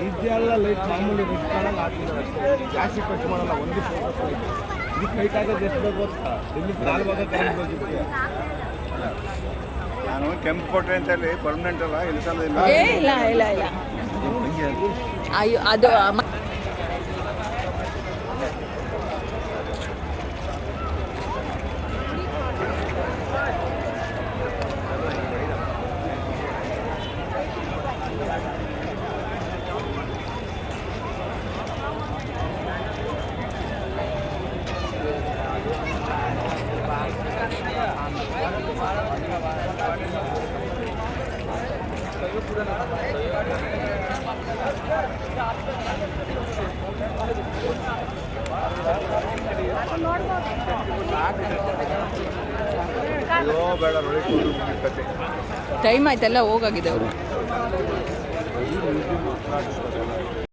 ಇದೆಲ್ಲ ಲೈಟ್ ಮಾಮೂಲಿ red colour ಹಾಕಿದ್ದಾರೆ. ಅಷ್ಟೇ ಜಾಸ್ತಿ ಖರ್ಚು ಮಾಡಲ್ಲ ಒಂದು ಫೋಟೋ ಇದು ಕೈ ಕಾಗೋದು ಎಷ್ಟು ಬೇಕು ಅಂತ ಇಲ್ಲಿ ಕಾಲು ಭಾಗ ನಾನು ಕೆಂಪು ಕೋಟೆ ಅಂತ ಹೇಳಿ ಪರ್ಮನೆಂಟ್ ಅಲ್ಲ ಇಲ್ಲ. ಏ ಇಲ್ಲ ಇಲ್ಲ ಇಲ್ಲ. ಅಯ್ಯೋ ಅದು ಟೈಮ್ ಆಯ್ತಲ್ಲ ಹೋಗಾಗಿದೆ ಅವರು.